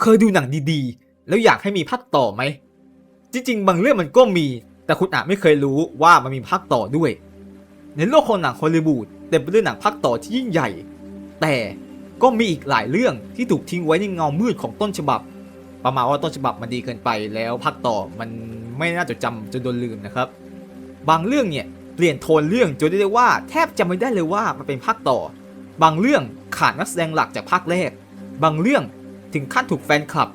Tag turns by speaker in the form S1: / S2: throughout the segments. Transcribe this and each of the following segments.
S1: เคยดูหนังดีๆ แล้วอยากให้มีภาคต่อไหม จริง ๆ บางเรื่องมันก็มี แต่คุณอาจไม่เคยรู้ว่ามันมีภาคต่อด้วย ในโลกของหนังฮอลลีวูดเต็มไปด้วยหนังภาคต่อที่ยิ่งใหญ่ แต่ก็มีอีกหลายเรื่องที่ถูกทิ้งไว้ในเงามืดของต้นฉบับ ประมาณว่าต้นฉบับมันดีเกินไปแล้วภาคต่อมันไม่น่าจดจำจนโดนลืมนะครับ บางเรื่องเนี่ยเปลี่ยนโทนเรื่องจนเรียกได้ว่าแทบจำไม่ได้เลยว่ามันเป็นภาคต่อ บางเรื่องขาดนักแสดงหลักจากภาคแรก บางเรื่อง ถึงขั้นถูกแฟนคลับ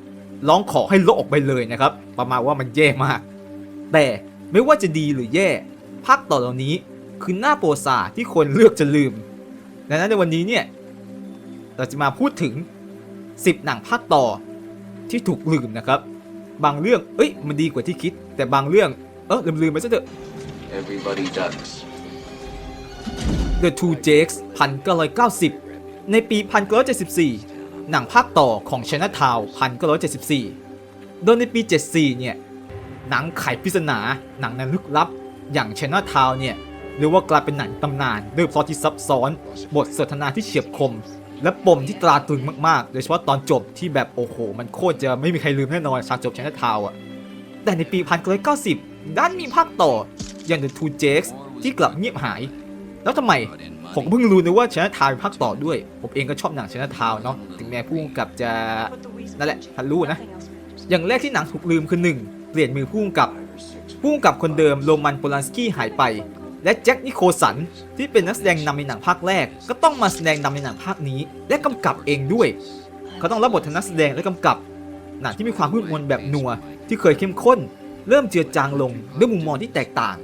S1: ร้องขอให้ลบออกไปเลยนะครับ ประมาณว่ามันแย่มาก แต่ไม่ว่าจะดีหรือแย่ภาคต่อเหล่านี้คือหน้าโปรซาสที่คนเลือกจะลืม ดังนั้นในวันนี้เนี่ยเราจะมาพูดถึง 10 หนังภาคต่อที่ถูกลืมนะครับ บางเรื่องเอ้ยมันดีกว่าที่คิด แต่บางเรื่องเออลืมลืมๆไปซะเถอะ
S2: Everybody does.
S1: The Two Jakes 1990 ในปี 1974 หนังภาคต่อของ Chinatown 1974โดยในปี 74 เนี่ย หนังไขปริศนา หนังนั้นลึกลับ อย่าง Chinatown เนี่ยเรียกว่ากลายเป็นหนังตำนานด้วยพล็อตที่ซับซ้อน บทสนทนาที่เฉียบคม และปมที่ตราตรึงมากๆ โดยเฉพาะตอนจบที่แบบโอ้โห มันโคตรจะไม่มีใครลืมแน่นอนฉากจบ Chinatown อะแต่ในปี 1990 ด้านมีภาคต่ออย่าง The Two Jakes ที่กลับเงียบหาย แล้วทำไม ผมเพิ่งรู้นะว่าชนะทาวเป็นภาคต่อด้วย ผมเองก็ชอบหนังชนะทาวเนาะถึงแม้ผู้กำกับจะนั่นแหละทันรู้นะ อย่างแรกที่หนังถูกลืมคือ1เปลี่ยนมือผู้กำกับ ผู้กำกับคนเดิมโรมันโปลันสกี้หายไป และแจ็คนิโคสันที่เป็นนักแสดงนำในหนังภาคแรก ก็ต้องมาแสดงนำในหนังภาคนี้ และกำกับเองด้วย เขาต้องรับบททนักแสดงและกำกับหนังที่มีความมืดมนแบบนัวที่เคยเข้มข้น เริ่มเจือจางลงด้วยมุมมองที่แตกต่าง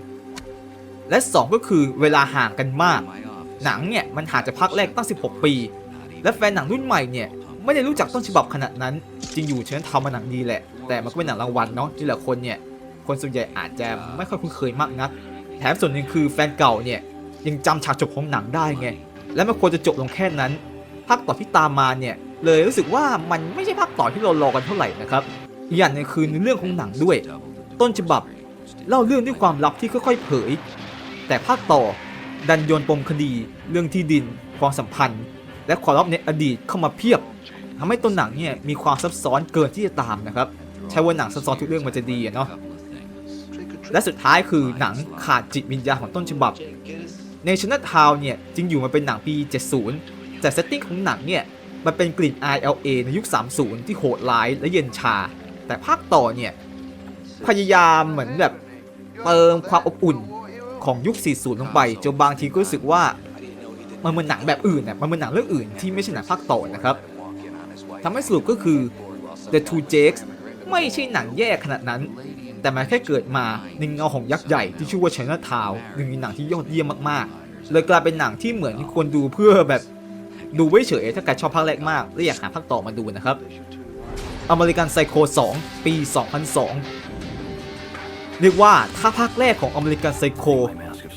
S1: และ 2 ก็คือเวลาห่างกันมาก หนังเนี่ยมันห่างจากภาคแรกตั้ง 16 ปี และแฟนหนังรุ่นใหม่เนี่ยไม่ได้รู้จักต้นฉบับขนาดนั้น จริงอยู่เชิญทำมาหนังดีแหละ แต่มันก็เป็นหนังรางวัลเนาะที่หลายคนเนี่ยคนส่วนใหญ่อาจจะไม่ค่อยคุ้นเคยมากนัก แถมส่วนหนึ่งคือแฟนเก่าเนี่ยยังจำฉากจบของหนังได้ไง และมันควรจะจบลงแค่นั้น ภาคต่อที่ตามมาเนี่ยเลยรู้สึกว่ามันไม่ใช่ภาคต่อที่เรารอกันเท่าไหร่นะครับอีกอย่างหนึงคือเรื่องของหนังด้วย ต้นฉบับ เล่าเรื่องด้วยความลับที่ค่อยๆเผย แต่ภาคต่อ ดันโยนปมคดี เรื่องที่ดินความสัมพันธ์ และความลับในอดีตเข้ามาเพียบทำให้ต้นหนังเนี่ยมีความซับซ้อนเกินที่จะตามนะครับ ใช่ว่าหนังซับซ้อนทุกเรื่องมันจะดีอะเนาะและสุดท้ายคือหนังขาดจิตวิญญาณของต้นฉบับในชนะทาวเนี่ยจริงอยู่มันเป็นหนังปี 70 แต่เซตติ้งของหนังเนี่ยมันเป็นกลิ่น ILA ในยุค 30 ที่โหดร้ายและเย็นชา แต่ภาคต่อเนี่ยพยายามเหมือนแบบเติมความอบอุ่น ของยุค 40 ลงไปจนบางทีก็รู้สึกว่า มันเหมือนหนังแบบอื่นน่ะมันเหมือนหนังเรื่องอื่นที่ไม่ใช่หนังภาคต่อนะครับทำให้สรุปก็คือ The Two Jakes ไม่ใช่หนังแย่ขนาดนั้น แต่มันแค่เกิดมาในเงาของยักษ์ใหญ่ที่ชื่อว่า China Town หนึ่งในหนังที่ยอดเยี่ยมมากๆ เลยกลายเป็นหนังที่เหมือนควรดูเพื่อแบบดูไว้เฉยถ้าใครชอบภาคแรกมากและอยากหาภาคต่อมาดูนะครับอเมริกันไซโค2 ปี 2002 เรียกว่าถ้าภาคแรกของอเมริกันไซโค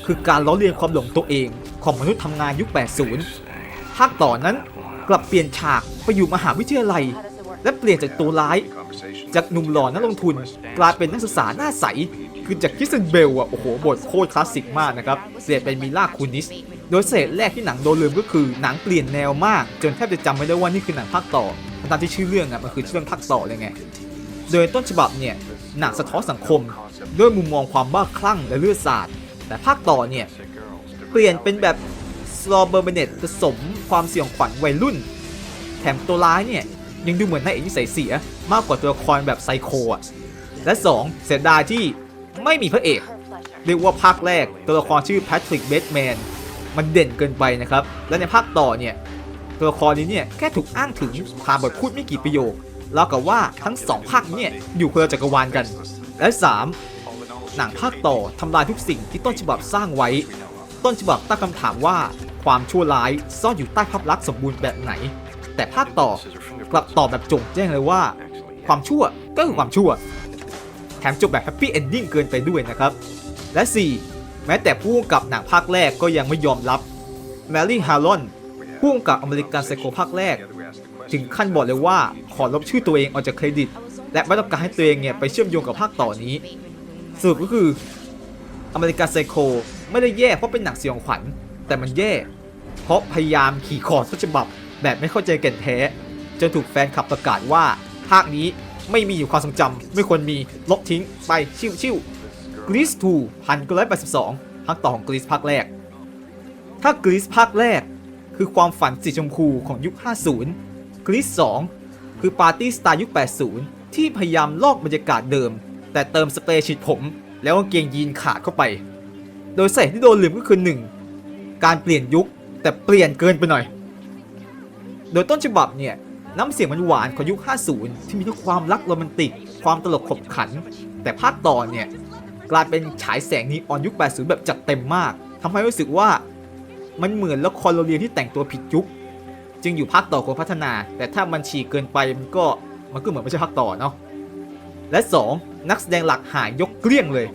S1: คือการล้อเลียนความหลงตัวเองของมนุษย์ทำงานยุค 80 ภาคต่อนั้นกลับเปลี่ยนฉากไปอยู่มหาวิทยาลัย และเปลี่ยนจากตัวร้าย จากหนุ่มหล่อนักลงทุน กลายเป็นนักศึกษาหน้าใส คือจากคิสเซนเบลอะโอ้โหบทโคตรคลาสสิกมากนะครับเปลี่ยเป็นมิล่าคูนิสโดยเศษแรกที่หนังโดนลืมก็คือหนังเปลี่ยนแนวมาก จนแทบจะจำไม่ได้ว่านี่คือหนังภาคต่อทั้งที่ชื่อเรื่องอะมันคือชื่อเรื่องภาคต่อเลยไงโดยต้นฉบับเนี่ยหนังสะท้อนสังคม ด้วยมุมมองความบ้าคลั่งและเลือดสาด แต่ภาคต่อเนี่ยเปลี่ยนเป็นแบบสโลเบอร์เบเนตผสมความเสี่ยงขวัญวัยรุ่น แถมตัวร้ายเนี่ยยังดูเหมือนนายเอกนิสัยเสียมากกว่าตัวละครแบบไซโคอะ และ 2 เสียดายที่ไม่มีพระเอก เรียกว่าภาคแรกตัวละครชื่อแพทริกเบตแมนมันเด่นเกินไปนะครับ และในภาคต่อเนี่ยตัวละครนี้เนี่ยแค่ถูกอ้างถึงผ่านบทพูดไม่กี่ประโยคแล้วกับว่าทั้งสองภาคเนี่ยอยู่คนละจักรวาลกัน และ 3 หนังภาคต่อทำลายทุกสิ่งที่ต้นฉบับสร้างไว้ ต้นฉบับตั้งคำถามว่า ความชั่วร้ายซ่อนอยู่ใต้ภาพลักษณ์สมบูรณ์แบบไหน แต่ภาคต่อกลับตอบแบบจงแจ้งเลยว่า ความชั่วก็คือความชั่ว แถมจบแบบแฮปปี้เอนดิ้งเกินไปด้วยนะครับ และ 4 แม้แต่ผู้กำกับหนังภาคแรกก็ยังไม่ยอมรับแมรี่ฮารอนผู้กำกับอเมริกันไซโคภาคแรก ถึงขั้นบอกเลยว่าขอลบชื่อตัวเองออกจากเครดิต และไม่ต้องการให้ตัวเองเนี่ยไปเชื่อมโยงกับภาคต่อนี้ สรุปก็คืออเมริกันไซโคไม่ได้แย่เพราะเป็นหนังสยองขวัญ แต่มันแย่ เพราะพยายามขี่คอต้นฉบับ แบบไม่เข้าใจแก่นแท้ จนถูกแฟนคลับประกาศว่า ภาคนี้ไม่มีอยู่ความทรงจำไม่ควรมีลบทิ้งไปชิวชิวกรีซ2 1982ภาคต่อของกรีซภาคแรก ถ้ากรีซภาคแรก คือความฝันสีชมพูของยุค 50 กรีซ2คือปาร์ตี้สไตล์ยุค 80 ที่พยายามลอกบรรยากาศเดิม แต่เติมสเปรย์ฉีดผม แล้วกางเกงยีนขาดเข้าไป โดยใส่ที่โดนลืมก็คือ 1. การเปลี่ยนยุคแต่เปลี่ยนเกินไปหน่อย โดยต้นฉบับเนี่ยน้ำเสียงมันหวานของยุค 50 ที่มีทั้งความรักโรแมนติก ความตลกขบขัน แต่ภาคต่อเนี่ยกลายเป็นฉายแสงนีออนยุค 80 แบบจัดเต็มมากทำให้รู้สึกว่ามันเหมือนละครโรเรียนที่แต่งตัวผิดยุค จึงอยู่ภาคต่อควรพัฒนา แต่ถ้ามันฉีกเกินไปมันก็มันก็เหมือนไม่ใช่ภาคต่อเนาะและ 2. นักแสดงหลักหายยกเกลี้ยงเลย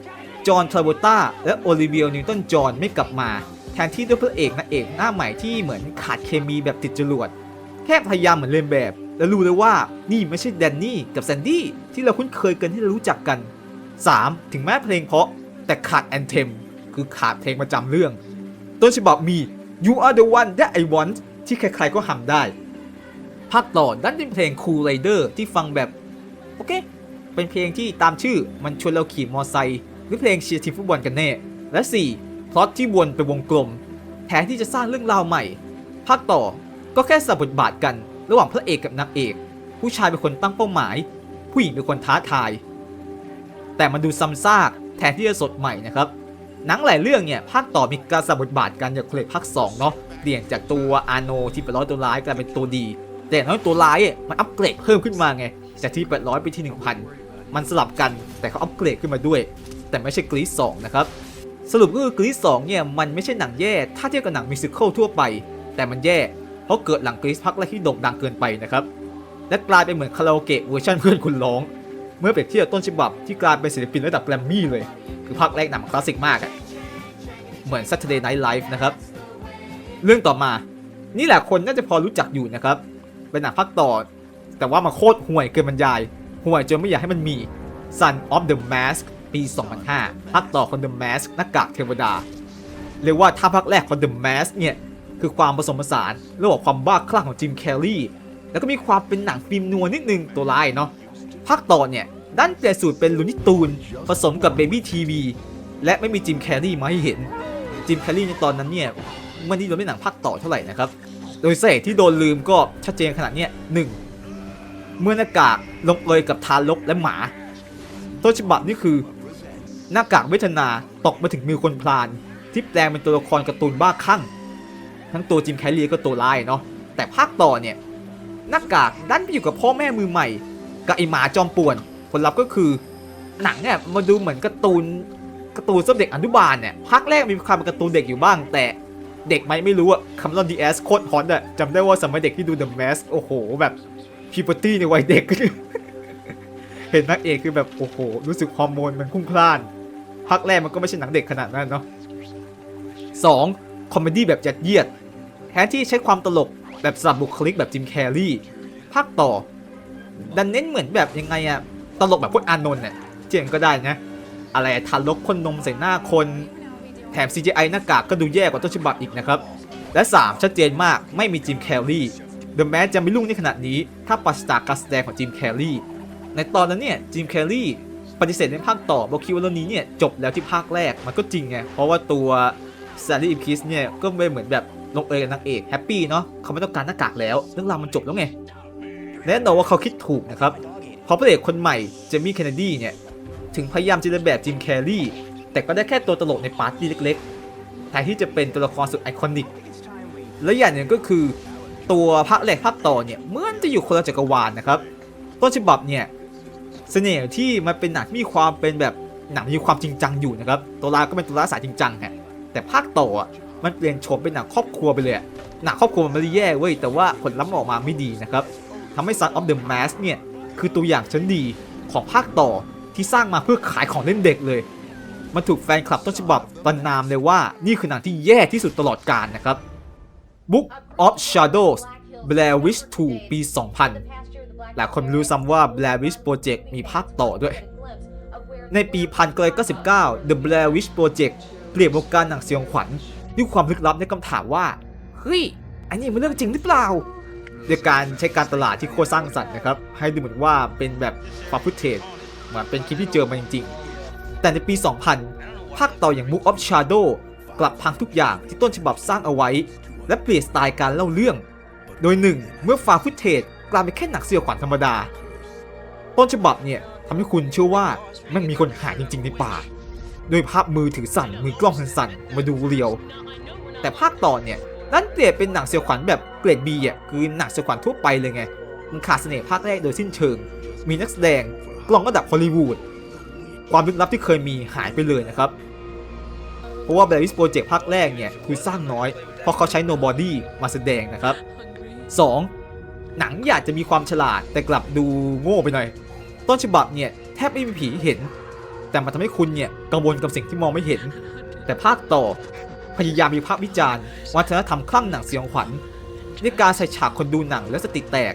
S1: จอห์นทราโบต้าและโอลิเวียนิวตันจอห์นไม่กลับมา แทนที่ด้วยพระเอกนางเอกหน้าใหม่ที่เหมือนขาดเคมีแบบติดจรวด แค่พยายามเหมือนเลียนแบบ แล้วรู้เลยว่านี่ไม่ใช่แดนนี่กับแซนดี้ที่เราคุ้นเคยกันที่เรารู้จักกัน 3. ถึงแม้เพลงเพราะแต่ขาดแอนเทมคือขาดเพลงประจำเรื่อง ต้นฉบับมี You Are the One That I Want ที่ใครๆก็หำได้ภาคต่อดันเป็นเพลง Cool Rider ที่ฟังแบบ โอเค เป็นเพลงที่ตามชื่อมันชวนเราขี่มอไซค์หรือเพลงเชียร์ทีมฟุตบอลกันแน่ และ 4. พล็อตที่วนไปวงกลม แทนที่จะสร้างเรื่องราวใหม่ ภาคต่อก็แค่สลับบทบาทกัน ระหว่างพระเอกกับนางเอก ผู้ชายเป็นคนตั้งเป้าหมาย ผู้หญิงเป็นคนท้าทาย แต่มันดูซ้ำซากแทนที่จะสดใหม่นะครับหนังหลายเรื่องเนี่ยภาคต่อมีการสลับบทบาทกันอย่างเคลภาค2เนาะเปลี่ยนจากตัวอาโนที่เป็นร้อยตัวร้ายกลายเป็นตัวดี แต่อย่างน้อยตัวร้ายมันอัปเกรดเพิ่มขึ้นมาไงจากที่800ไปที่ 1,000 มันสลับกันแต่เขาอัปเกรดขึ้นมาด้วย แต่ไม่ใช่กรีซสองนะครับ สรุปก็คือกรีซสองเนี่ยมันไม่ใช่หนังแย่ ถ้าเทียบกับหนังมิวสิควลทั่วไป แต่มันแย่ เพราะเกิดหลังกรีซพักแรกที่โด่งดังเกินไปนะครับ และกลายเป็นเหมือนคาราโอเกะเวอร์ชันเพื่อนคุณร้อง เมื่อเปรียบเทียบต้นฉบับที่กลายเป็นศิลปินระดับแกรมมี่เลย คือภาคแรกหนังคลาสสิกมากอะเหมือน Saturday Night Live นะครับ เรื่องต่อมา นี่แหละคนน่าจะพอรู้จักอยู่นะครับ เป็นหนังภาคต่อ แต่ว่ามันโคตรห่วยเกินบรรยาย ห่วยจนไม่อยากให้มันมี Son of the Mask ปี 2005ภาคต่อของ The Mask หน้ากากเทวดา เรียกว่าถ้าภาคแรกของ The Mask เนี่ย คือความผสมผสานระหว่างความบ้าคลั่งของจิมแคร์รีแล้วก็มีความเป็นหนังฟิล์มนัวนิดนึงตัวร้ายเนาะภาคต่อเนี่ยด้านเปลี่ยนสูตรเป็นลูนิตูน ผสมกับเบบี้ทีวีและไม่มีจิมแคร์รีมาให้เห็นจิมแคร์รีในตอนนั้นเนี่ยมันนี่โดนไม่หนังภาคต่อเท่าไหร่นะครับโดยเหตุที่โดนลืมก็ชัดเจนขนาดเนี้ยหนึ่ง เมื่อหน้ากากลงเอยกับทารกและหมา ต้นฉบับนี่คือ หน้ากากเวทนาตกมาถึงมือคนพลาน ที่แปลงเป็นตัวละครการ์ตูนบ้าคลั่ง ทั้งตัวจิมแคร์รีก็ตัวร้ายเนาะแต่ภาคต่อเนี่ยหน้ากากดันไปอยู่กับพ่อแม่มือใหม่ กับไอหมาจอมป่วน ผลลัพธ์ก็คือ หนังเนี่ยมาดูเหมือนการ์ตูนการ์ตูนสำหรับเด็กอนุบาลเนี่ยภาคแรกมีความเป็นการ์ตูนเด็กอยู่บ้าง แต่เด็กไหมไม่รู้อะคำรอนดีเอสโคตรฮอตอะจำได้ว่าสมัยเด็กที่ดู The Mask โอ้โหแบบ พิปตี้ในวัยเด็ก เห็นนักเอกคือแบบโอ้โห รู้สึกฮอร์โมนมันพุ่งพล่านภาคแรกมันก็ไม่ใช่หนังเด็กขนาดนั้นเนาะ 2. คอมเมดี้แบบยัดเยียดแทนที่ใช้ความตลกแบบสับบุคลิกแบบจิมแคร์รีภาคต่อ ดันเน้นเหมือนแบบยังไงอะตลกแบบพวกอานนท์เนี่ยเจียงก็ได้นะ อะไรทารกพ่นนมใส่หน้าคน แถม CGI หน้ากากก็ดูแย่กว่าต้นฉบับอีกนะครับ และ 3 ชัดเจนมากไม่มีจิมแคร์รี เดอะแมสจะไม่รุ่งในขนาดนี้ ถ้าปราศจากการแสดงของจิมแคร์รีในตอนนั้นเนี่ยจิมแคร์รีปฏิเสธในภาคต่อบอกคิดว่าเรื่องนี้เนี่ยจบแล้วที่ภาคแรกมันก็จริงไงเพราะว่าตัวแซลลี่อิมคิสเนี่ยก็ไม่เหมือนแบบลงเอยกับนางเอกแฮปปี้เนาะเขาไม่ต้องการหน้ากากแล้ว เรื่องราวมันจบแล้วไงแน่นอนว่าเขาคิดถูกนะครับเพราะพระเอกคนใหม่เจมี่เคนเนดีเนี่ยถึงพยายามจะเลียนแบบจิมแคร์รีแต่ก็ได้แค่ตัวตลกในปาร์ตี้เล็กๆแทนที่จะเป็นตัวละครสุดไอคอนิกและอย่างหนึ่งก็คือ ตัวภาคแรกภาคต่อเนี่ยเหมือนจะอยู่คนละจักรวาลนะครับต้นฉบับเนี่ยเสน่ห์ที่มันเป็นหนังมีความเป็นแบบหนังมีความจริงจังอยู่นะครับตัวร้ายก็เป็นตัวร้ายสายจริงจังฮะแต่ภาคต่ออะมันเปลี่ยนโฉมเป็นหนังครอบครัวไปเลยหนังครอบครัวมันไม่ได้แย่เว้ยแต่ว่าผลลัพธ์ออกมาไม่ดีนะครับทำให้ Son of the Mask เนี่ยคือตัวอย่างชั้นดีของภาคต่อที่สร้างมาเพื่อขายของเล่นเด็กเลย มันถูกแฟนคลับต้นฉบับประนามเลยว่านี่คือหนังที่แย่ที่สุดตลอดกาลนะครับ Book of Shadows Blair Witch 2 ปี 2000 หลายคนรู้ซ้ำว่า Blair Witch Project มีภาคต่อด้วย ในปี 1999 The Blair Witch Project เปลี่ยนวงการหนังสยองขวัญด้วยความลึกลับในคำถามว่า เฮ้ย อันนี้มันเรื่องจริงหรือเปล่าด้วยการใช้การตลาดที่โคตรสร้างสรรค์นะครับ ให้ดูเหมือนว่าเป็นแบบฟาฟุตเทจเหมือนเป็นคลิปที่เจอมาจริงๆ แต่ในปี 2000 ภาคต่ออย่าง Book of Shadow กลับพังทุกอย่างที่ต้นฉบับสร้างเอาไว้ และเปลี่ยนสไตล์การเล่าเรื่อง โดยหนึ่งเมื่อฟาฟุตเทจกลายเป็นแค่หนังเสียวขวัญธรรมดา ต้นฉบับเนี่ยทำให้คุณเชื่อว่ามันมีคนหายจริง ๆ ในป่า โดยภาพมือถือสั่นมือกล้องสั่นๆมาดูเรียว แต่ภาคต่อเนี่ยนั่นเปลี่ยนเป็นหนังเสียวขวัญแบบเกรดบีอะคือหนังเสียวขวัญทั่วไปเลยไงมันขาดเสน่ห์ภาคแรกโดยสิ้นเชิง มีนักแสดงกล้องระดับฮอลลีวูดความลึกลับที่เคยมีหายไปเลยนะครับ เพราะว่า b l a ิสโปรเจกต์ภาคแรกเนี่ยคือสร้างน้อย เพราะเขาใช้ Nobody มาแสดงนะครับ 2. หนังอยากจะมีความฉลาดแต่กลับดูโง่ไปหน่อย ต้นฉบับเนี่ยแทบไม่มีผีเห็น แต่มันทำให้คุณเนี่ยกังวลกับสิ่งที่มองไม่เห็น แต่ภาคต่อพยายามมีภาพวิจารณ์วัฒนธรรมคลั่งหนังสยองขวัญในการใส่ฉากคนดูหนังแล้วสติแตก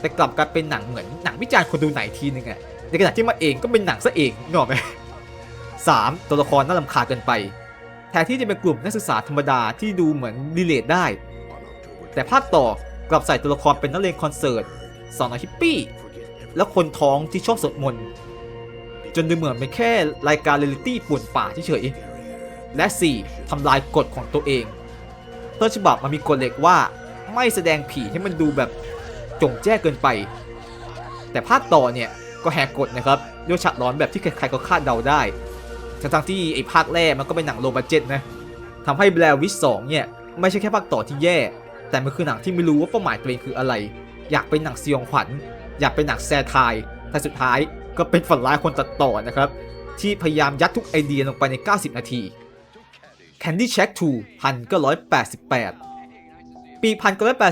S1: แต่กลับกลายเป็นหนังเหมือนหนังวิจารณ์คนดูไหนทีนึงอะในขณะที่มาเองก็เป็นหนังซะเองนึกออกไหมสามตัวละครน่ารำคาญเกินไป แทนที่จะเป็นกลุ่มนักศึกษาธรรมดาที่ดูเหมือนรีเลทได้ แต่ภาคต่อกลับใส่ตัวละครเป็นนักเรียนคอนเสิร์ตสอนอฮิปปี้ และคนท้องที่ชอบสวดมนต์จนดูเหมือนเป็นแค่รายการเรียลิตี้ป่วนป่าเฉยๆและ 4. ทำลายกฎของตัวเองต้นฉบับมันมีกฎเหล็กว่าไม่แสดงผีให้มันดูแบบจงแจ้เกินไป แต่ภาคต่อเนี่ยก็แหกกฎนะครับด้วยฉากร้อนแบบที่ใครๆก็คาดเดาได้ ทั้งที่ไอ้ภาคแรกมันก็เป็นหนังโลบัจเจ็ตนะทำให้แบลวิชสองเนี่ยไม่ใช่แค่ภาคต่อที่แย่ แต่มันคือหนังที่ไม่รู้ว่าเป้าหมายตัวเองคืออะไร อยากเป็นหนังสยองขวัญ อยากเป็นหนังแซทายแต่สุดท้ายก็เป็นฝันร้ายคนตัดต่อนะครับ ที่พยายามยัดทุกไอเดียลงไปใน 90 นาที Candy Shack 2 1988 ปี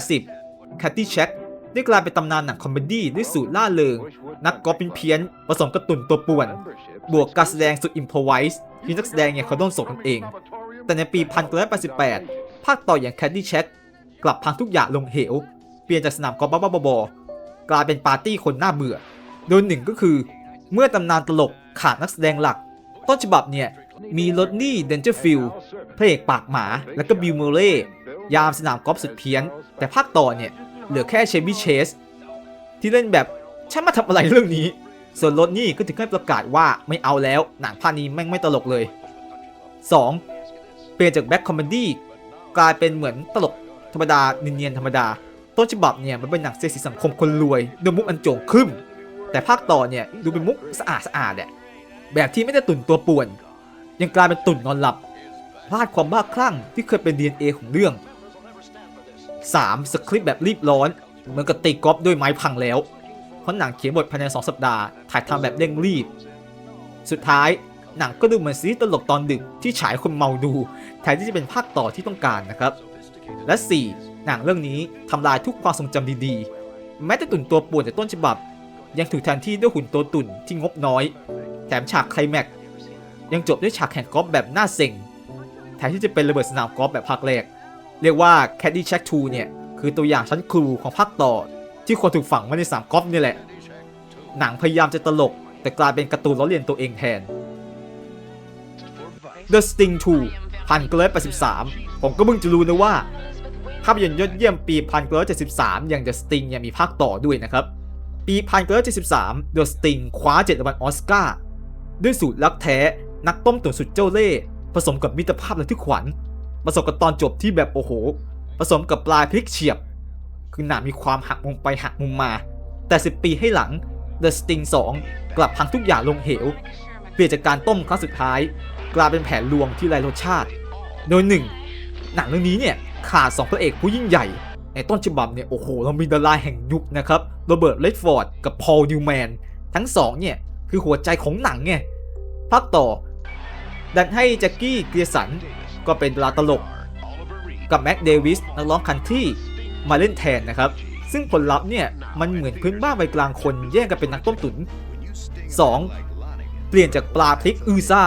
S1: 1980 Candy Shack ได้กลายเป็นตำนานหนังคอมเมดี้ด้วยสูตรล่าเริง นักกอล์ฟเป็นเพี้ยนผสมกระตุ่นตัวป่วน บวกการแสดงสุดอิมพอไวส์ที่นักแสดงเนี่ยเขาโดนส่งกันเอง แต่ในปี 1988 ภาคต่ออย่าง Candy Shack กลับพังทุกอย่างลงเหว เปลี่ยนจากสนามกอล์ฟบ้าๆบอๆกลายเป็นปาร์ตี้คนหน้าเบื่อ โดยหนึ่งก็คือ เมื่อตำนานตลกขาดนักแสดงหลัก ต้นฉบับเนี่ยมีลดนี่เดนเจอร์ฟิลพระเอกปากหมา แล้วก็บิลเมอร์เล่ยามสนามกอล์ฟสุดเพี้ยน แต่ภาคต่อเนี่ย เหลือแค่เชมี่เชสที่เล่นแบบฉันมาทำอะไรเรื่องนี้ ส่วนรถนี่ก็ถึงให้ประกาศว่าไม่เอาแล้วหนังภาคนี้แม่งไม่ตลกเลย 2. เปลี่ยนจากแบ็คคอมเมดี้กลายเป็นเหมือนตลกธรรมดาเนียนๆธรรมดา ต้นฉบับเนี่ยมันเป็นหนังเสียสีสังคมคนรวยด้วยมุกอันโจงครึ่มแต่ภาคต่อเนี่ยดูเป็นมุกสะอาดสะอาดๆอะแบบที่ไม่ได้ตุ่นตัวป่วน ยังกลายเป็นตุ่นนอนหลับพลาดความบ้าคลั่งที่เคยเป็น DNA ของเรื่อง 3. สคริปต์แบบรีบร้อน เหมือนกับตีกอล์ฟด้วยไม้พังแล้ว เพราะหนังเขียนบทภายใน 2 สัปดาห์ ถ่ายทำแบบเร่งรีบ สุดท้ายหนังก็ดูเหมือนซีรีส์ตลกตอนดึกที่ฉายคนเมาดูแทนที่จะเป็นภาคต่อที่ต้องการนะครับ และ 4. หนังเรื่องนี้ทำลายทุกความทรงจำดีๆ แม้แต่ตุ่นตัวป่วนจากต้นฉบับ ยังถูกแทนที่ด้วยหุ่นตัวตุ่นที่งบน้อย แถมฉากไคลแม็กยังจบด้วยฉากแข่งกอล์ฟแบบน่าเซ็งแทนที่จะเป็นระเบิดสนามกอล์ฟแบบภาคแรก เรียกว่า Caddy Shack 2 เนี่ย คือตัวอย่างชั้นครูของภาคต่อ ที่ควรถูกฝังไว้ในสามก๊อฟนี่แหละ หนังพยายามจะตลก แต่กลายเป็นการ์ตูนล้อเลียนตัวเองแทน The Sting 2 1983 ผมก็เพิ่งจะรู้นะว่า ภาพยนตร์ยอดเยี่ยมปีพันเกล73 อย่าง The Sting ยังมีภาคต่อด้วยนะครับ ปีพันเกล73 The Sting คว้า7รางวัลออสการ์ด้วยสูตรลักแท้นักต้มตุ๋นสุดเจ้าเล่ห์ผสมกับมิตรภาพและทึกขวัญ ผสมกับตอนจบที่แบบโอ้โห ผสมกับปลายพลิกเฉียบ คือหนังมีความหักมุมไปหักมุมมา แต่ 10 ปีให้หลัง The Sting 2 กลับพังทุกอย่างลงเหว เปลี่ยนจากการต้มครั้งสุดท้าย กลายเป็นแผนลวงที่ไร้รสชาติ โดยหนึ่งหนังเรื่องนี้เนี่ยขาดสองพระเอกผู้ยิ่งใหญ่ ในต้นฉบับเนี่ยโอ้โห เรามีดาราแห่งยุคนะครับโรเบิร์ตเลดฟอร์ดกับพอลนิวแมนทั้งสองเนี่ยคือหัวใจของหนังไงภาคต่อดันให้แจ็คกี้เกียสัน ก็เป็นดาราตลกกับแม็กเดวิสนักร้องคันทรีมาเล่นแทนนะครับ ซึ่งผลลัพธ์เนี่ยมันเหมือนพื้นบ้านวัยกลางคนแย่งกันเป็นนักต้มตุ๋น 2. เปลี่ยนจากปลาพริกอือซ่า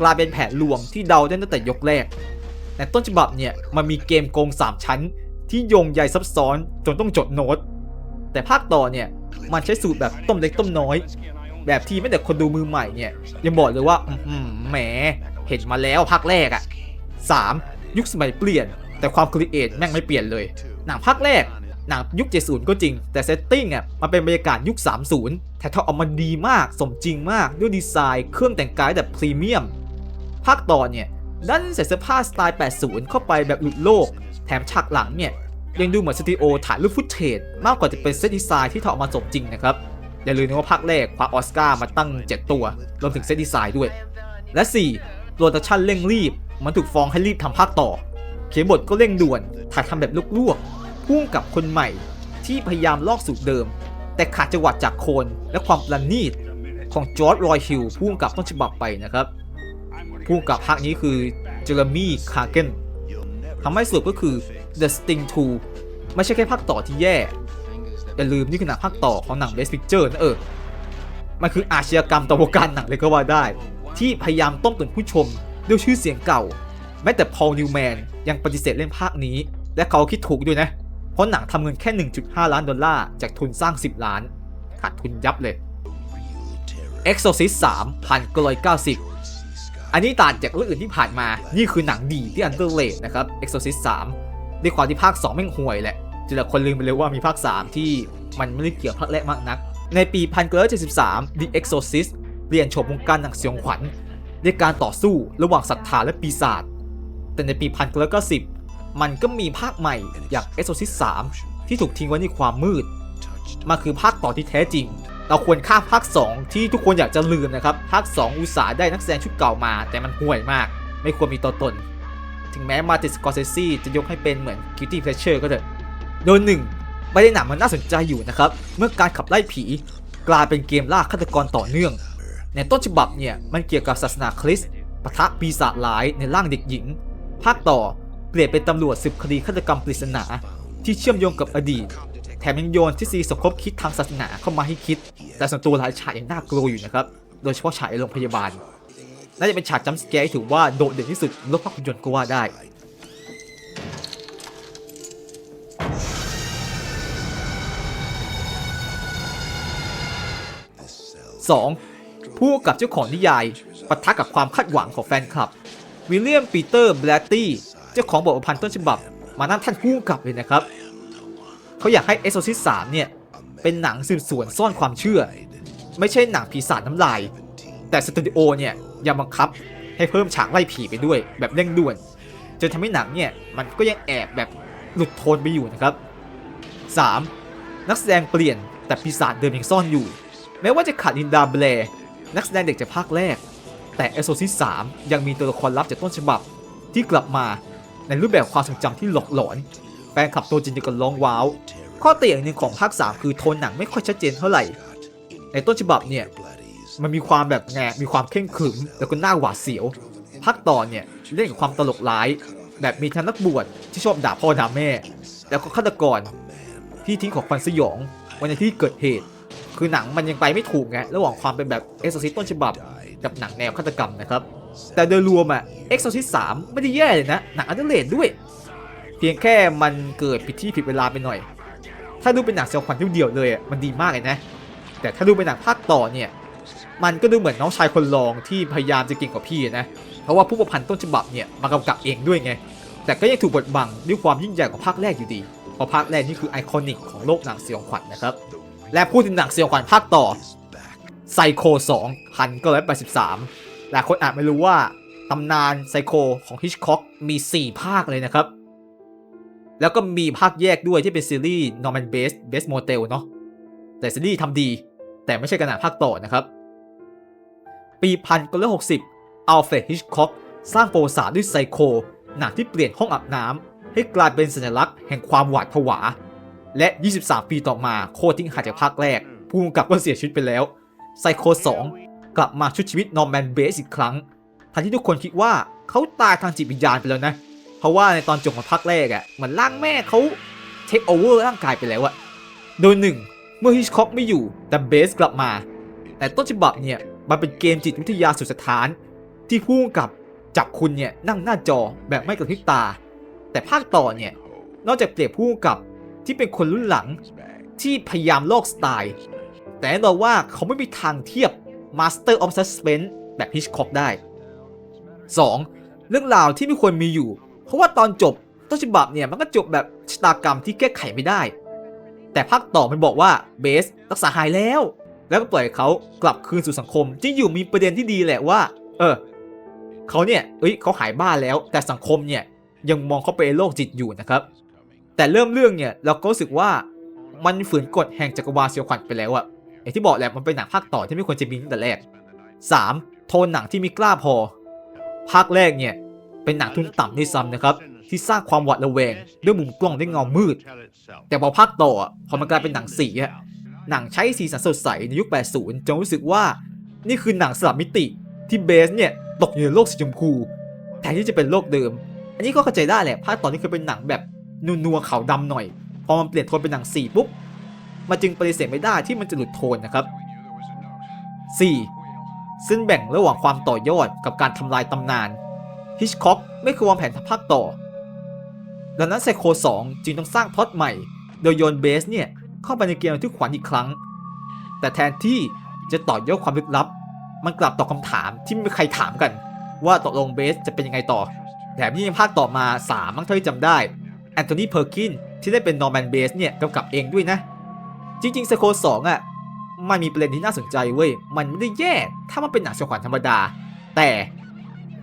S1: กลายเป็นแผนลวงที่เดาได้ตั้งแต่ยกแรก แต่ต้นฉบับเนี่ยมันมีเกมโกง 3 ชั้น ที่โยงใยซับซ้อนจนต้องจดโน้ต แต่ภาคต่อเนี่ยมันใช้สูตรแบบต้มเล็กต้มน้อย แบบที่ไม่แต่คนดูมือใหม่เนี่ยยังบอกเลยว่าแหมเห็นมาแล้วภาคแรกอะ่ะ 3. ยุคสมัยเปลี่ยน แต่ความครีเอทแม่งไม่เปลี่ยนเลย หนังภาคแรก หนังยุค 70 ก็จริง แต่เซตติ้งอะมันเป็นบรรยากาศยุค 30 แต่ถ้าออกมาดีมากสมจริงมากด้วยดีไซน์เครื่องแต่งกายแบบพรีเมียม ภาคต่อเนี่ยดันใส่เสื้อผ้าสไตล์ 80 เข้าไปแบบหลุดโลก แถมฉากหลังเนี่ยยังดูเหมือนสตูดิโอถ่ายรูปฟุตเทจมากกว่าจะเป็นเซตดีไซน์ที่ทำออกมาสมจริงนะครับ อย่าลืมนะว่าภาคแรกคว้าออสการ์มาตั้ง 7 ตัว รวมถึงเซตดีไซน์ด้วย และ 4 โปรดักชั่นเร่งรีบ มันถูกฟ้องให้รีบทำภาคต่อ เขียนบทก็เร่งด่วน ถ่ายทำแบบลวกๆพุ่งกับคนใหม่ที่พยายามลอกสูตรเดิม แต่ขาดจังหวะจากโคนและความประณีตของจอร์ดรอยฮิลพุ่งกับต้นฉบับไปนะครับพุ่งกับภาคนี้คือเจอร์มี่คาร์เกนทำให้สรุปก็คือ The Sting 2 ไม่ใช่แค่ภาคต่อที่แย่ อย่าลืมนี่คือหนังภาคต่อของหนัง Best Picture นะเออ มันคืออาชญากรรมต่อวงการหนังเลยก็ว่าได้ ที่พยายามต้มตุ๋นผู้ชม ด้วยชื่อเสียงเก่า แม้แต่พอลนิวแมนยังปฏิเสธเล่นภาคนี้ และเขาคิดถูกด้วยนะ เพราะหนังทำเงินแค่ 1.5 ล้านดอลลาร์จากทุนสร้าง 10 ล้าน ขาดทุนยับเลย Exorcist 3 1990 อันนี้ต่างจากเรื่องอื่นที่ผ่านมา นี่คือหนังดีที่อันเดอร์เลดนะครับ Exorcist 3ด้วยความที่ภาค 2 แม่งห่วยแหละจนหลายคนลืมไปเลยว่ามีภาค 3 ที่มันไม่ได้เกี่ยวกับภาคแรกมากนัก ในปี 1973 The Exorcist เปลี่ยนโฉมวงการหนังสยองขวัญ ด้วยการต่อสู้ระหว่างศรัทธาและปีศาจ แต่ในปี 1990 มันก็มีภาคใหม่อย่าง Exorcist 3 ที่ถูกทิ้งไว้ในความมืด มันคือภาคต่อที่แท้จริง เราควรข้ามภาค 2 ที่ทุกคนอยากจะลืมนะครับ ภาค 2 อุตสาห์ได้นักแสดงชุดเก่ามา แต่มันห่วยมาก ไม่ควรมีตัวตน ถึงแม้มาติสกอร์เซซีจะยกให้เป็นเหมือน Guilty Pleasure ก็เถอะ โดยหนึ่งประเด็นหนังมันน่าสนใจอยู่นะครับ เมื่อการขับไล่ผีกลายเป็นเกมล่าฆาตกรต่อเนื่อง ในต้นฉบับเนี่ยมันเกี่ยวกับศาสนาคริสต์ปะทะปีศาจร้ายในร่างเด็กหญิง ภาคต่อเปลี่ยนเป็นตำรวจสืบคดีฆาตกรรมปริศนาที่เชื่อมโยงกับอดีต แถมยังโยนทฤษฎีสมคบคิดทางศาสนาเข้ามาให้คิด แต่ส่วนตัวหลายฉากยังน่ากลัวอยู่นะครับ โดยเฉพาะฉากในโรงพยาบาล น่าจะเป็นฉากจัมป์สแกร์ที่ถือว่าโดดเด่นที่สุดในโลกภาพยนตร์ก็ว่าได้ 2. ผู้กับเจ้าของนิยายปะทะกับความคาดหวังของแฟนคลับ วิลเลียมปีเตอร์แบลตตี้เจ้าของบทประพันธ์ต้นฉบับ มานั่งท่านผู้กับเลยนะครับ เขาอยากให้ Exorcist 3เนี่ย เป็นหนังสืบสวนซ่อนความเชื่อ ไม่ใช่หนังผีศาจน้ำลาย แต่สตูดิโอเนี่ยยังบังคับให้เพิ่มฉากไล่ผีไปด้วยแบบเร่งด่วนจนทำให้หนังเนี่ยมันก็ยังแอบแบบหลุดโทนไปอยู่นะครับ 3. นักแสดงเปลี่ยนแต่ปีศาจเดิมยังซ่อนอยู่ แม้ว่าจะขาดลินดาแบล นักแสดงเด็กจากภาคแรก แต่ e x o r c i s 3 ยังมีตัวละครลับจากต้นฉบับ ที่กลับมาในรูปแบบความทรงจำที่หลอกหลอนแฟนคลับตัวจริงจะกันร้องว้าว ข้อเตียงหนึ่งของภาค 3 คือโทนหนังไม่ค่อยชัดเจนเท่าไหร่ ในต้นฉบับเนี่ยมันมีความแบบแงมีความเข่งขรึมแล้วก็น่าหวาดเสียวภาคต่อเนี่ยเล่นกับความตลกร้าย แบบมีทั้งนักบวชที่ชอบด่าพ่อด่าแม่ แล้วก็ฆาตกรที่ทิ้งของควันสยองว้ในที่เกิดเหตุ คือหนังมันยังไปไม่ถูกไงระหว่างความเป็นแบบ Exorcist ต้นฉบับ กับหนังแนวฆาตกรรมนะครับ แต่โดยรวมอะ Exorcist 3ไม่ได้แย่เลยนะ หนังอันเดอร์เลดด้วย เพียงแค่มันเกิดผิดที่ผิดเวลาไปหน่อย ถ้าดูเป็นหนังสยองขวัญเดียวๆเลยอะมันดีมากเลยนะ แต่ถ้าดูเป็นหนังภาคต่อเนี่ยมันก็ดูเหมือนน้องชายคนรองที่พยายามจะเก่งกว่าพี่นะ เพราะว่าผู้ประพันธ์ต้นฉบับเนี่ยมากำกับเองด้วยไง แต่ก็ยังถูกบดบังด้วยความยิ่งใหญ่ของภาคแรกอยู่ดี เพราะภาคแรกนี่คือไอคอนิกของโลกหนังสยองขวัญนะครับ และพูดถึงหนังสยองขวัญภาคต่อไซโค2 1983หลายคนอาจไม่รู้ว่าตำนานไซโคของฮิชคอกมี 4 ภาคเลยนะครับ แล้วก็มีภาคแยกด้วยที่เป็นซีรีส์ Norman Bates Best Motel เนาะแต่ซีรีส์ทำดี แต่ไม่ใช่กระหนังภาคต่อนะครับ ปี1960อัลเฟรดฮิชคอกสร้างโปรสาสด้วยไซโค หนังที่เปลี่ยนห้องอาบน้ำให้กลายเป็นสัญลักษณ์แห่งความหวาดผวา และ 23 ปีต่อมาโคตรทิ้งห่างจากภาคแรก ผู้กำกับก็เสียชีวิตไปแล้วไซโค2 กลับมาชุดชีวิตนอร์แมนเบสอีกครั้งทันที่ทุกคนคิดว่าเขาตายทางจิตวิญญาณไปแล้วนะ เพราะว่าในตอนจบของภาคแรกอะ่ะเหมือนร่างแม่เขาเทคโอเวอร์ร่างกายไปแล้วอะโดยหนึ่งเมื่อฮิชคอกไม่อยู่แต่เบสกลับมา แต่ต้นฉบับเนี่ยมันเป็นเกมจิตวิทยาสุดสถาน ที่ผู้กำกับจับคุณเนี่ยนั่งหน้าจอแบบไม่กระพริบตา แต่ภาคต่อเนี่ยนอกจากเปรียบผู้กำกับ ที่เป็นคนรุ่นหลังที่พยายามลอกสไตล์ แต่แน่นอนว่าเขาไม่มีทางเทียบ Master of Suspense แบบ Hitchcock ได้ 2. เรื่องราวที่ไม่ควรมีอยู่ เพราะว่าตอนจบต้นฉบับเนี่ยมันก็จบแบบชะตากรรมที่แก้ไขไม่ได้ แต่ภาคต่อมันบอกว่าเบสรักษาหายแล้ว แล้วก็ปล่อยเขากลับคืนสู่สังคมจริงอยู่มีประเด็นที่ดีแหละว่า เออเขาเนี่ยเอ้ยเขาหายบ้าแล้ว แต่สังคมเนี่ยยังมองเขาเป็นโรคจิตอยู่นะครับ แต่เริ่มเรื่องเนี่ยเราก็รู้สึกว่ามันฝืนกฎแห่งจักรวาลเซียวขวัญไปแล้วอะอย่างที่บอกแหละมันเป็นหนังภาคต่อที่ไม่ควรจะมีตั้งแต่แรก 3. โทนหนังที่มีกล้าพอ ภาคแรกเนี่ยเป็นหนังทุนต่ำด้วยซ้ำนะครับที่สร้างความหวาดระแวงด้วยมุมกล้องด้วยเงามืด แต่พอภาคต่ออะพอมันกลายเป็นหนังสีอะหนังใช้สีสันสดใสในยุค 80จนรู้สึกว่า นี่คือหนังสลับมิติที่เบสเนี่ยตกอยู่ในโลกสีชมพูแทนที่จะเป็นโลกเดิม อันนี้ก็เข้าใจได้แหละภาคต่อนนี้เคยเป็นหนังแบบ นัวๆขาวดำหน่อย พอมันเปลี่ยนโทนเป็นหนังสีปุ๊บ มันจึงปฏิเสธไม่ได้ที่มันจะหลุดโทนนะครับ 4. ซึ่งแบ่งระหว่างความต่อยอดกับการทำลายตำนานฮิชคอกไม่เคยวางแผนทำภาคต่อ ดังนั้นไซโค2 จึงต้องสร้างพล็อตใหม่ โดยโยนเบสเนี่ยเข้าไปในเกมทึกขวัญอีกครั้ง แต่แทนที่จะต่อยอดความลึกลับ มันกลับตอบคำถามที่ไม่มีใครถามกัน ว่าตกลงเบสจะเป็นยังไงต่อ แถมยังภาคต่อมา 3 มั้งเท่าที่จำได้ อนโทนีเพอร์กินที่ได้เป็นนอร์แมนเบสเนี่ยกำกับเองด้วยนะ จริงๆไซโค2อะมันมีประเด็นที่น่าสนใจเว้ย มันไม่ได้แย่ถ้ามันเป็นหนังสยองขวัญธรรมดา แต่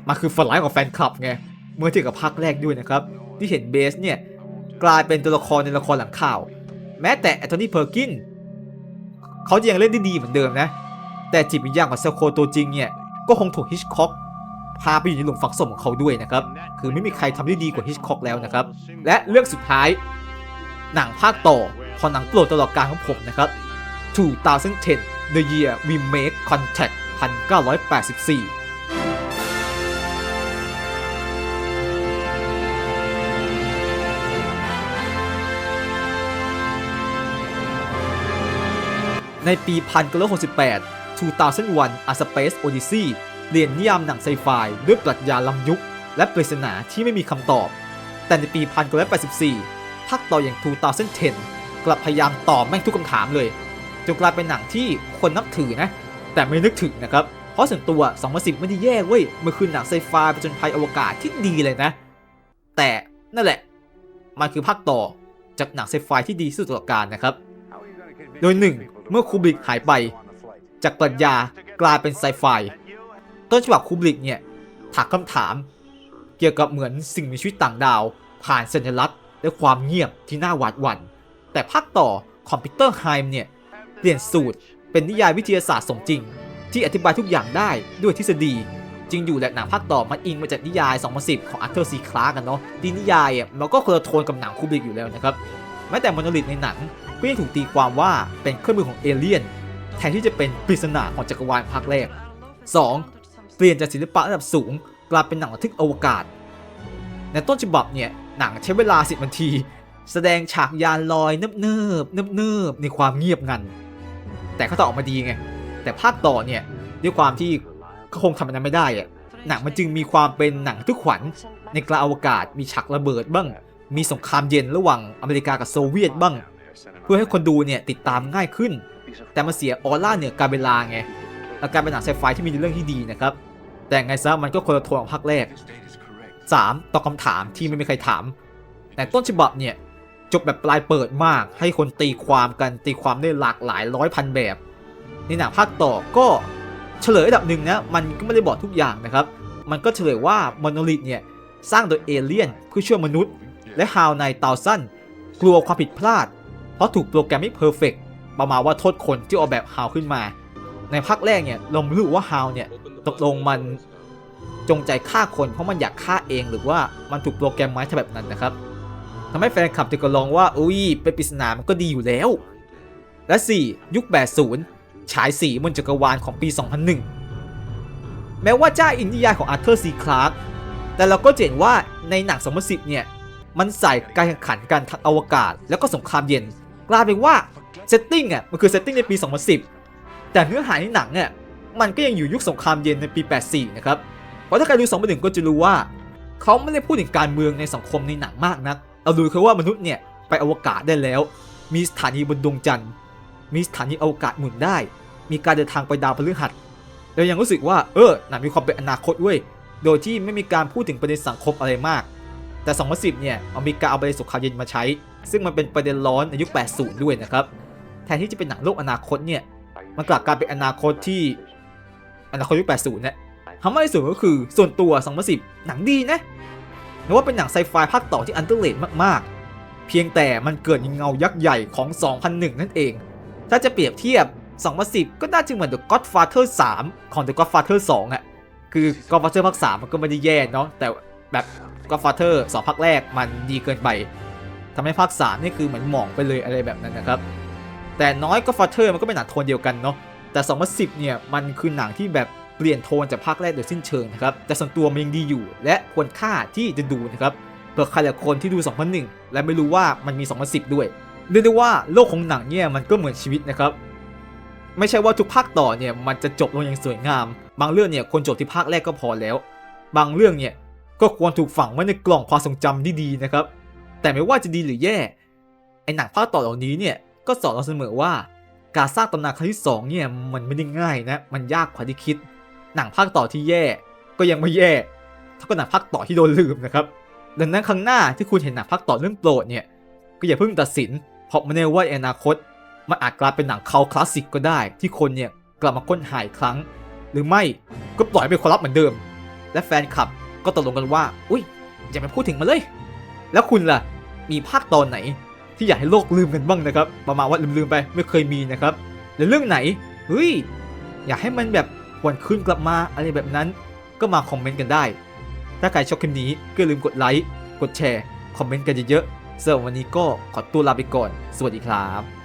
S1: มันคือฝันร้ายของแฟนคลับไง เมื่อเทียบกับภาคแรกด้วยนะครับ ที่เห็นเบสเนี่ยกลายเป็นตัวละครในละครหลังข่าว แม้แต่แอนโทนีเพอร์กินเขาจะยังเล่นได้ดีเหมือนเดิมนะ แต่จิตวิญญาณของไซโคตัวจริงเนี่ยก็คงถูกฮิชคอก พาไปอยู่ในหลุมฝังศพของเขาด้วยนะครับ คือไม่มีใครทำได้ดีกว่าฮิชคอกแล้วนะครับ และเรื่องสุดท้าย หนังภาคต่อของหนังโปรดตลอดกาลของผมนะครับ 2010 The Year We Make Contact 1984ในปี 1968 2001 A Space Odyssey เรียนนิยามหนังไซไฟด้วยปรัชญาล้ำยุค และปริศนาที่ไม่มีคำตอบ แต่ในปี 1984ภาคต่ออย่าง 2010 กลับพยายามตอบแม่งทุกคำถามเลย จนกลายเป็นหนังที่คนนับถือนะ แต่ไม่นึกถึงนะครับ เพราะส่วนตัว 2010 ไม่ได้แย่เว้ย มันคือหนังไซไฟประจนภัยอวกาศที่ดีเลยนะ แต่นั่นแหละ มันคือภาคต่อจากหนังไซไฟที่ดีที่สุดตลอดกาลนะครับ โดยหนึ่งเมื่อคูบริกหายไป จากปรัชญากลายเป็นไซไฟ ต้นฉบับคูบริกเนี่ยถามคำถาม เกี่ยวกับเหมือนสิ่งมีชีวิตต่างดาว ผ่านสัญลักษณ์และความเงียบที่น่าหวาดหวั่น แต่ภาคต่อคอมพิวเตอร์ไฮม์เนี่ยเปลี่ยนสูตรเป็นนิยายวิทยาศาสตร์สมจริง ที่อธิบายทุกอย่างได้ด้วยทฤษฎีจริงอยู่แหละหนังภาคต่อมันอิงมาจากนิยาย 2010 ของอาร์เธอร์ซีคลาร์กันเนาะดีนิยายอะมันก็คนละโทนกับหนังคูบริกอยู่แล้วนะครับแม้แต่มโนลิทในหนังก็ยังถูกตีความว่าเป็นเครื่องมือของเอเลี่ยน แทนที่จะเป็นปริศนาของจักรวาลภาคแรก 2. เปลี่ยนจากศิลปะระดับสูง กลายเป็นหนังระทึกอวกาศ ในต้นฉบับเนี่ยหนังใช้เวลา 10นาที แสดงฉากยานลอยเนิบเนิบเนิบเนิบๆในความเงียบงัน แต่เขาต่อออกมาดีไง แต่ภาคต่อเนี่ยด้วยความที่ก็คงทำแบบนั้นไม่ได้อะหนังมันจึงมีความเป็นหนังทุกขวัญ ในกลางอวกาศมีฉากระเบิดบ้าง มีสงครามเย็นระหว่างอเมริกากับโซเวียตบ้าง เพื่อให้คนดูเนี่ยติดตามง่ายขึ้น แต่มาเสียออร่าเหนือการเวลาไงและการเป็นหนังไซไฟที่มีเรื่องที่ดีนะครับ แต่ไงซะมันก็คนละโทนของภาคแรก 3. ตอบคำถามที่ไม่มีใครถาม แต่ต้นฉบับเนี่ย จบแบบปลายเปิดมากให้คนตีความกันตีความได้หลากหลายร้อยพันแบบ ในหนังภาคต่อก็เฉลยระดับหนึ่งนะ มันก็ไม่ได้บอกทุกอย่างนะครับ มันก็เฉลยว่ามอนโนลิทเนี่ย สร้างโดยเอเลี่ยนเพื่อช่วยมนุษย์ และฮาวในตาวสันกลัวความผิดพลาด เพราะถูกโปรแกรมไม่เพอร์เฟกประมาณว่าโทษคนที่ออกแบบฮาวขึ้นมา ในภาคแรกเนี่ยเราไม่รู้ว่าฮาวเนี่ย ตกลงมันจงใจฆ่าคนเพราะมันอยากฆ่าเองหรือว่ามันถูกโปรแกรมมาให้ทำแบบนั้นนะครับทำให้แฟนคลับจะกลองว่าอุ้ยเป็นปริศนามันก็ดีอยู่แล้ว และ 4. ยุค 80 ฉายสีบนจักรวาลของปี 2001 แม้ว่าจ้าอินดิยาของอาร์เธอร์ซีคลาร์กแต่เราก็เห็นว่าในหนัง 2010 เนี่ย มันใส่การแข่งขันกันทางอวกาศ แล้วก็สงครามเย็น กลายเป็นว่าเซตติ้งอะมันคือเซตติ้งในปี 2010 แต่เนื้อหาในหนังเนี่ย มันก็ยังอยู่ยุคสงครามเย็นในปี 84 นะครับ เพราะถ้าใครดู2001ก็จะรู้ว่า เขาไม่ได้พูดถึงการเมืองในสังคมในหนังมากนัก เอาดูแค่ว่ามนุษย์เนี่ยไปอวกาศได้แล้ว มีสถานีบนดวงจันทร์ มีสถานีอวกาศหมุนได้ มีการเดินทางไปดาวพฤหัสเรายังรู้สึกว่า เออหนังมีความเป็นอนาคตเว้ย โดยที่ไม่มีการพูดถึงประเด็นสังคมอะไรมาก แต่ 2010 เนี่ยเอามีการเอาประเด็นสงครามเย็นมาใช้ ซึ่งมันเป็นประเด็นร้อนในยุค 80 ด้วยนะครับ แทนที่จะเป็นหนังโลกอนาคตเนี่ย มันกลับกลายเป็นอนาคตที่ นาคตยุค80นี่ยทำให้ส่วนก็คือส่วนตัว 2010 หนังดีนะนึกว่าเป็นหนังไซไฟภาคต่อที่อันเดอร์เลดมากๆ เพียงแต่มันเกิดเงายักษ์ใหญ่ของ 2001 นั่นเอง ถ้าจะเปรียบเทียบ 2010 ก็น่าจะเหมือน The Godfather 3 ของ The Godfather 2อะคือ Godfather ภาค 3 มันก็ไม่ได้แย่เนาะแต่แบบ Godfather 2ภาคแรกมันดีเกินไปทำให้ภาค 3 นี่คือเหมือนหมองไปเลยอะไรแบบนั้นนะครับแต่น้อย Godfather มันก็เป็นหนังโทนเดียวกันเนาะ แต่ 2010 เนี่ยมันคือหนังที่แบบเปลี่ยนโทนจากภาคแรกโดยสิ้นเชิงนะครับ แต่ส่วนตัวมันยังดีอยู่ และควรค่าที่จะดูนะครับเผื่อใครหลายคนที่ดู 2001 และไม่รู้ว่ามันมี 2010 ด้วย เรียกได้ว่าโลกของหนังเนี่ยมันก็เหมือนชีวิตนะครับ ไม่ใช่ว่าทุกภาคต่อเนี่ยมันจะจบลงอย่างสวยงาม บางเรื่องเนี่ยควรจบที่ภาคแรกก็พอแล้ว บางเรื่องเนี่ยก็ควรถูกฝังไว้ในกล่องความทรงจำที่ดีนะครับ แต่ไม่ว่าจะดีหรือแย่ไอหนังภาคต่อเหล่านี้เนี่ยก็สอนเราเสมอว่า การสร้างตำนานครั้งที่สองเนี่ยมันไม่ได้ง่ายนะมันยากกว่าที่คิด หนังภาคต่อที่แย่ก็ยังไม่แย่เท่ากับหนังภาคต่อที่โดนลืมนะครับดังนั้นครั้งหน้าที่คุณเห็นหนังภาคต่อเรื่องโปรดเนี่ยก็อย่าเพิ่งตัดสิน เพราะไม่แน่ว่าอนาคต มันอาจกลายเป็นหนังเขาคลาสสิกก็ได้ ที่คนเนี่ยกลับมาค้นหาอีกครั้ง หรือไม่ก็ปล่อยเป็นความลับเหมือนเดิม และแฟนคลับก็ตกลงกันว่า อุ้ยอย่าไปพูดถึงมันเลย แล้วคุณล่ะมีภาคตอนไหน ที่อยากให้โลกลืมกันบ้างนะครับ ประมาณว่าลืมๆไปไม่เคยมีนะครับหรือเรื่องไหนเฮ้ยอยากให้มันแบบหวนคืนกลับมาอะไรแบบนั้น ก็มาคอมเมนต์กันได้ ถ้าใครชอบคลิปนี้ก็ลืมกดไลค์กดแชร์คอมเมนต์กันเยอะๆสำหรับวันนี้ก็ขอตัวลาไปก่อน สวัสดีครับ